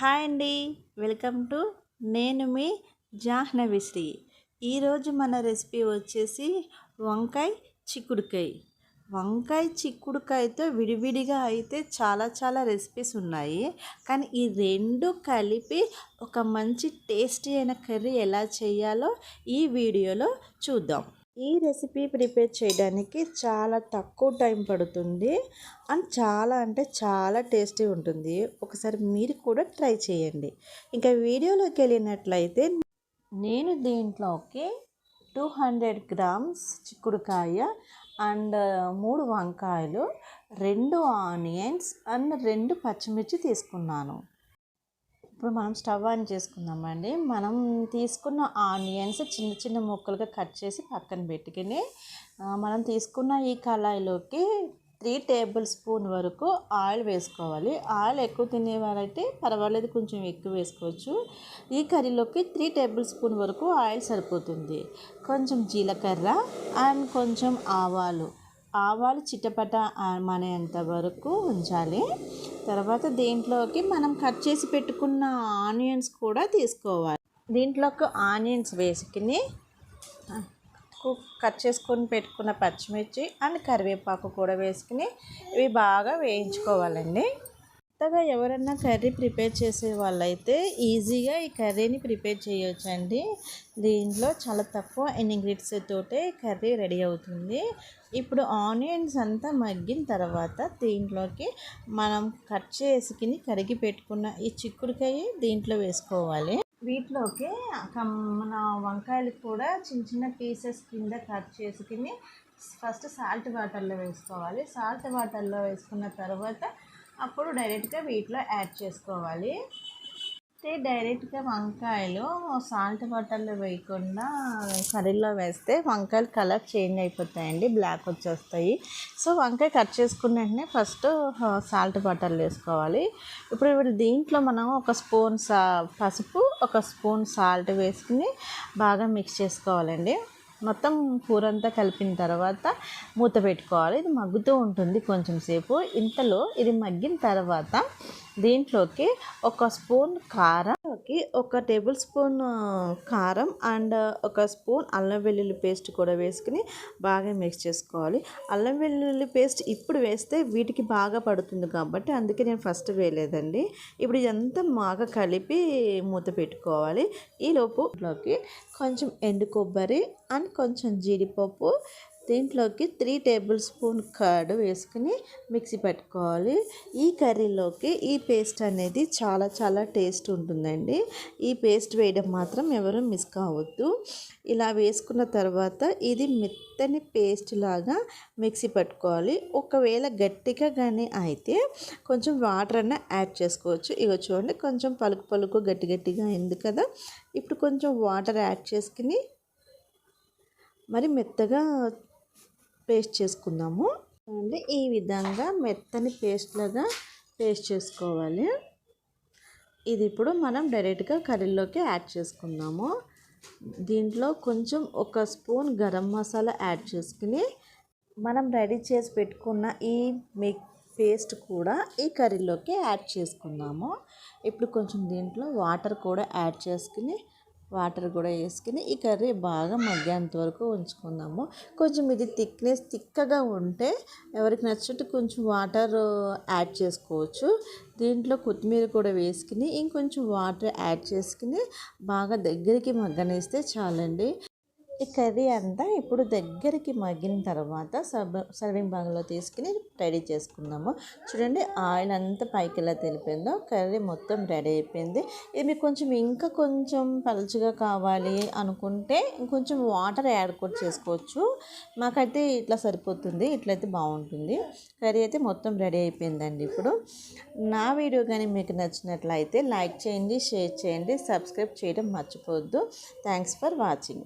Hi అండి. Welcome to నేను మీ జాహ్నవిశ్రీ. ఈరోజు మన రెసిపీ వచ్చేసి వంకాయ చిక్కుడుకాయ. వంకాయ చిక్కుడుకాయతో విడివిడిగా అయితే చాలా చాలా రెసిపీస్ ఉన్నాయి. కానీ ఈ రెండు కలిపి ఒక మంచి టేస్టీ అయిన కర్రీ ఎలా చేయాలో ఈ వీడియోలో చూద్దాం. ఈ రెసిపీ ప్రిపేర్ చేయడానికి చాలా తక్కువ టైం పడుతుంది. అండ్ చాలా అంటే చాలా టేస్టీ ఉంటుంది. ఒకసారి మీరు కూడా ట్రై చేయండి. ఇంకా వీడియోలోకి వెళ్ళినట్లయితే నేను దీంట్లోకి టూ హండ్రెడ్ గ్రామ్స్ చిక్కుడుకాయ అండ్ మూడు వంకాయలు రెండు ఆనియన్స్ అండ్ రెండు పచ్చిమిర్చి తీసుకున్నాను. ఇప్పుడు మనం స్టవ్ ఆన్ చేసుకుందామండి. మనం తీసుకున్న ఆనియన్స్ చిన్న చిన్న ముక్కలుగా కట్ చేసి పక్కన పెట్టుకుని మనం తీసుకున్న ఈ కళాయిలోకి త్రీ టేబుల్ స్పూన్ వరకు ఆయిల్ వేసుకోవాలి. ఆయిల్ ఎక్కువ తినేవారైతే పర్వాలేదు కొంచెం ఎక్కువ వేసుకోవచ్చు. ఈ కర్రీలోకి త్రీ టేబుల్ స్పూన్ వరకు ఆయిల్ సరిపోతుంది. కొంచెం జీలకర్ర అండ్ కొంచెం ఆవాలు. ఆవాలు చిట్టపట అనేంత వరకు ఉంచాలి. తర్వాత దీంట్లోకి మనం కట్ చేసి పెట్టుకున్న ఆనియన్స్ కూడా తీసుకోవాలి. దీంట్లోకి ఆనియన్స్ వేసుకుని కట్ చేసుకొని పెట్టుకున్న పచ్చిమిర్చి అండ్ కరివేపాకు కూడా వేసుకుని ఇవి బాగా వేయించుకోవాలండి. కొత్తగా ఎవరన్నా కర్రీ ప్రిపేర్ చేసే వాళ్ళైతే ఈజీగా ఈ కర్రీని ప్రిపేర్ చేయొచ్చండి. దీంట్లో చాలా తక్కువ ఇంగ్రీడియంట్స్ తోటే కర్రీ రెడీ అవుతుంది. ఇప్పుడు ఆనియన్స్ అంతా మగ్గిన తర్వాత దీంట్లోకి మనం కట్ చేసుకుని కరిగి పెట్టుకున్న ఈ చిక్కుడుకాయ దీంట్లో వేసుకోవాలి. వీటిలోకి మన వంకాయలు కూడా చిన్న చిన్న పీసెస్ కింద కట్ చేసుకుని ఫస్ట్ సాల్ట్ వాటర్లో వేసుకోవాలి. సాల్ట్ వాటర్లో వేసుకున్న తర్వాత అప్పుడు డైరెక్ట్గా వీటిలో యాడ్ చేసుకోవాలి. అయితే డైరెక్ట్గా వంకాయలు సాల్ట్ వాటర్లో వేయకుండా కర్రీలో వేస్తే వంకాయలు కలర్ చేంజ్ అయిపోతాయండి బ్లాక్ వచ్చేస్తాయి. సో వంకాయ కట్ చేసుకున్న వెంటనే ఫస్ట్ సాల్ట్ వాటర్లో వేసుకోవాలి. ఇప్పుడు దీంట్లో మనం ఒక స్పూన్ సా పసుపు ఒక స్పూన్ సాల్ట్ వేసుకుని బాగా మిక్స్ చేసుకోవాలండి. మొత్తం కూర అంతా కలిపిన తర్వాత మూత పెట్టుకోవాలి. ఇది మగ్గుతూ ఉంటుంది కొంచెం సేపు. ఇంతలో ఇది మగ్గిన తర్వాత దీంట్లోకి ఒక స్పూన్ కారంకి ఒక టేబుల్ స్పూన్ కారం అండ్ ఒక స్పూన్ అల్లం వెల్లుల్లి పేస్ట్ కూడా వేసుకుని బాగా మిక్స్ చేసుకోవాలి. అల్లం వెల్లుల్లి పేస్ట్ ఇప్పుడు వేస్తే వీటికి బాగా పడుతుంది కాబట్టి అందుకే నేను ఫస్ట్ వేయలేదండి. ఇప్పుడు ఇదంతా బాగా కలిపి మూత పెట్టుకోవాలి. ఈ కొంచెం ఎండు కొబ్బరి అండ్ కొంచెం జీడిపప్పు దీంట్లోకి త్రీ టేబుల్ స్పూన్ కర్డ్ వేసుకుని మిక్సీ పెట్టుకోవాలి. ఈ కర్రీలోకి ఈ పేస్ట్ అనేది చాలా చాలా టేస్ట్ ఉంటుందండి. ఈ పేస్ట్ వేయడం మాత్రం ఎవరు మిస్ కావద్దు. ఇలా వేసుకున్న తర్వాత ఇది మెత్తని పేస్ట్ లాగా మిక్సీ పెట్టుకోవాలి. ఒకవేళ గట్టిగా కానీ అయితే కొంచెం వాటర్ అన్న యాడ్ చేసుకోవచ్చు. ఇక చూడండి కొంచెం పలుకు పలుకు గట్టి గట్టిగా అయింది కదా. ఇప్పుడు కొంచెం వాటర్ యాడ్ చేసుకుని మరి మెత్తగా పేస్ట్ చేసుకుందాము. అండి ఈ విధంగా మెత్తని పేస్ట్లాగా పేస్ట్ చేసుకోవాలి. ఇది ఇప్పుడు మనం డైరెక్ట్గా కర్రీలోకి యాడ్ చేసుకుందాము. దీంట్లో కొంచెం ఒక స్పూన్ గరం మసాలా యాడ్ చేసుకుని మనం రెడీ చేసి పెట్టుకున్న ఈ మిక్ పేస్ట్ కూడా ఈ కర్రీలోకి యాడ్ చేసుకుందాము. ఇప్పుడు కొంచెం దీంట్లో వాటర్ కూడా యాడ్ చేసుకుని వాటర్ కూడా వేసుకుని ఈ కర్రీ బాగా మగ్గేంత వరకు ఉంచుకుందాము. కొంచెం ఇది థిక్నెస్ తిక్కగా ఉంటే ఎవరికి నచ్చినట్టు కొంచెం వాటర్ యాడ్ చేసుకోవచ్చు. దీంట్లో కొత్తిమీర కూడా వేసుకుని ఇంకొంచెం వాటర్ యాడ్ చేసుకుని బాగా దగ్గరికి మగ్గనేస్తే చాలండి. ఈ కర్రీ అంతా ఇప్పుడు దగ్గరికి మగ్గిన తర్వాత సర్వ సర్వింగ్ బాగ్లో తీసుకుని రెడీ చేసుకుందాము. చూడండి ఆయిల్ అంతా పైకి ఎలా తెలిపిందో కర్రీ మొత్తం రెడీ అయిపోయింది. ఇది మీకు కొంచెం ఇంకా కొంచెం పలుచగా కావాలి అనుకుంటే ఇంకొంచెం వాటర్ యాడ్ కూడా చేసుకోవచ్చు. మాకైతే ఇట్లా సరిపోతుంది ఇట్లయితే బాగుంటుంది. కర్రీ అయితే మొత్తం రెడీ అయిపోయిందండి ఇప్పుడు. నా వీడియో కానీ మీకు నచ్చినట్లయితే లైక్ చేయండి షేర్ చేయండి సబ్స్క్రైబ్ చేయడం మర్చిపోవద్దు. Thanks for watching.